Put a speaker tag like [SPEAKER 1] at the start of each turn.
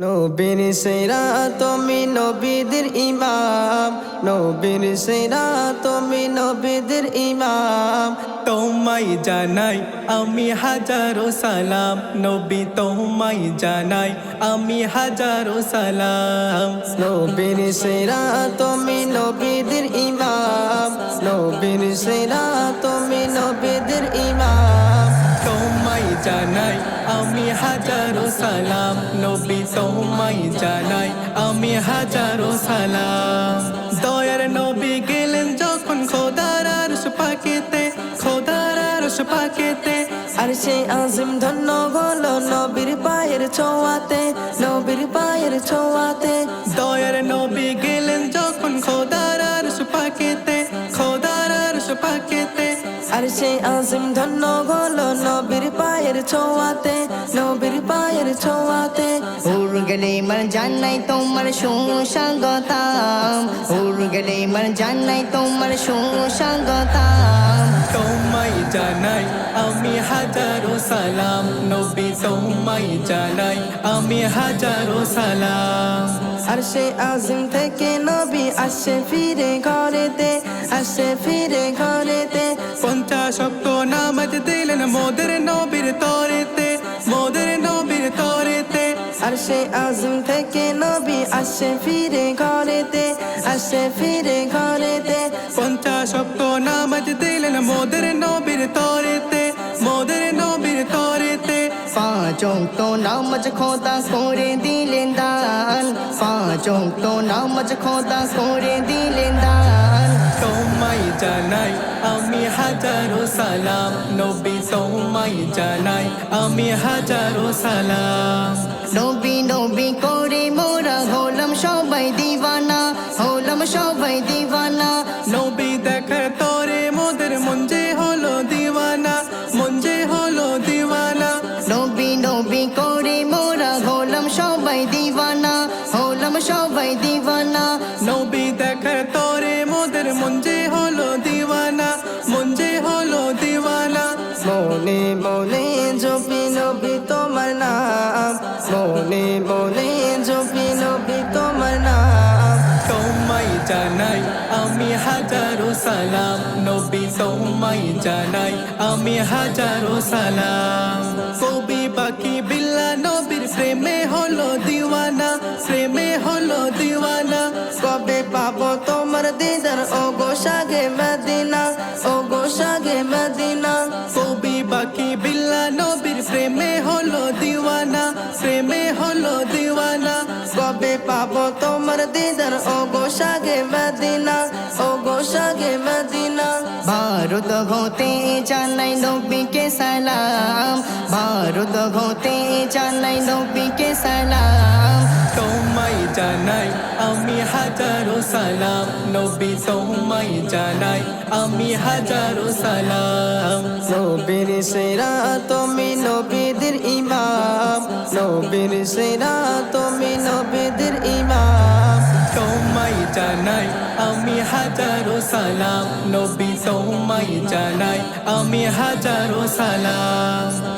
[SPEAKER 1] নবীর সেরা তুমি নবীদের ইমাম। নবীর সেরা তুমি নবীদের ইমাম।
[SPEAKER 2] তোমায় জানাই আমি হাজারো সালাম। নবী তোমায় জানাই আমি হাজারো সালাম।
[SPEAKER 1] নবীর সেরা তুমি নবীদের ইমাম। নবীর সেরা তুমি নবীদের ইমাম।
[SPEAKER 2] জানাই আমি হাজারো সালাম নবী তোমায় জানাই আমি হাজারো সালাম। দয়ার নবী গেলেন যখন খোদার আরশ পাকেতে খোদার আরশ পাকেতে
[SPEAKER 1] আর সে আজিম ধন্য হলো নবীর পায়ের ছোঁয়াতে নবীর পায়ের ছোঁয়াতে।
[SPEAKER 2] দয়ার নবী গেলেন যখন খোদার আরশ পাকেতে খোদার আরশ পাকেতে
[SPEAKER 1] আর সে আজিম ধন্য হলো নবীর পায়ের ছোঁয়াতে নবীর পায়ের ছোঁয়াতে
[SPEAKER 3] উর গেলে মর জানাই তোমার সুসঙ্গতাম উর গেলে মর জানাই তোমার সুসঙ্গতাম
[SPEAKER 2] তোমায় জানাই আমি হাজারো সালাম। নবী তোমায় জানাই আমি হাজারো সালাম।
[SPEAKER 1] আর সে আজিম থেকে নবী আসে ফিরে ঘরেতে আসে ফিরে ঘরেতে।
[SPEAKER 2] পঞ্চাশ অক্ট নামাজ দিলেন মোদের নবীর তরেতে মোদের নবীর তরেতে।
[SPEAKER 1] আর সে আজিম থেকে নবী আসে ফিরে ঘরেতে আসে ফিরে ঘরেতে।
[SPEAKER 2] পঞ্চাশ অক্ট নামাজ দিলেন মোদের নবীর তরেতে মোদের নবীর তরেতে।
[SPEAKER 3] পাঁচ তো নামাজ খোদা করে দিলেন দান পাঁচ তো নামাজ খোদা করে দিলেন দান।
[SPEAKER 2] তোমায় জানাই আমি হাজারো সালাম নবী তোমায় জানাই আমি হাজারো সালাম।
[SPEAKER 3] নবী নবী করে মোরা হলাম সবাই দিওয়ানা হলাম সবাই দিওয়ানা।
[SPEAKER 2] নবী দেখার তরে মোদের যে হলো দিওয়ানা যে হলো দিওয়ানা।
[SPEAKER 3] নবী নবী করে মোরা হলাম সবাই দিওয়ানা হলাম সবাই দিওয়ানা।
[SPEAKER 2] নবী দেখার তরে মোদের যে হলো দিওয়ানা যে হলো দিওয়ানা।
[SPEAKER 1] মনে মনে জপি নবী তোমার নাম। মনে মনে জপি নবী তোমার নাম
[SPEAKER 2] তোমায় জানাই আমি হাজারো সালাম নবী তোমায় জানাই আমি হাজারো সালাম কবি বাকি বিল্লা নবীর প্রেমে হলো দিওয়ানা প্রেমে হলো দিওয়ানা
[SPEAKER 1] কবে পাবো তোমার দিদার ও গো সাগে মদিনা
[SPEAKER 2] প্রেমে হলো দিওয়ানা
[SPEAKER 1] কবে পাবো তোমার দিদার? ও গো সাগে মদিনা ও গো সাগে মদিনা।
[SPEAKER 3] ভারত হতে জানাই নবীকে সালাম ভারত হতে জানাই নবীকে সালাম।
[SPEAKER 2] তোমায় জানাই আমি হাজারো সালাম নবী তোমায় জানাই আমি হাজারো সালাম।
[SPEAKER 1] নবীর সেরা তুমি নবীদের ইমাম, নবীর সেরা তুমি নবীদের ইমাম।
[SPEAKER 2] তোমায় জানাই আমি হাজারো সালাম, নবী তোমায় জানাই আমি হাজারো সালাম।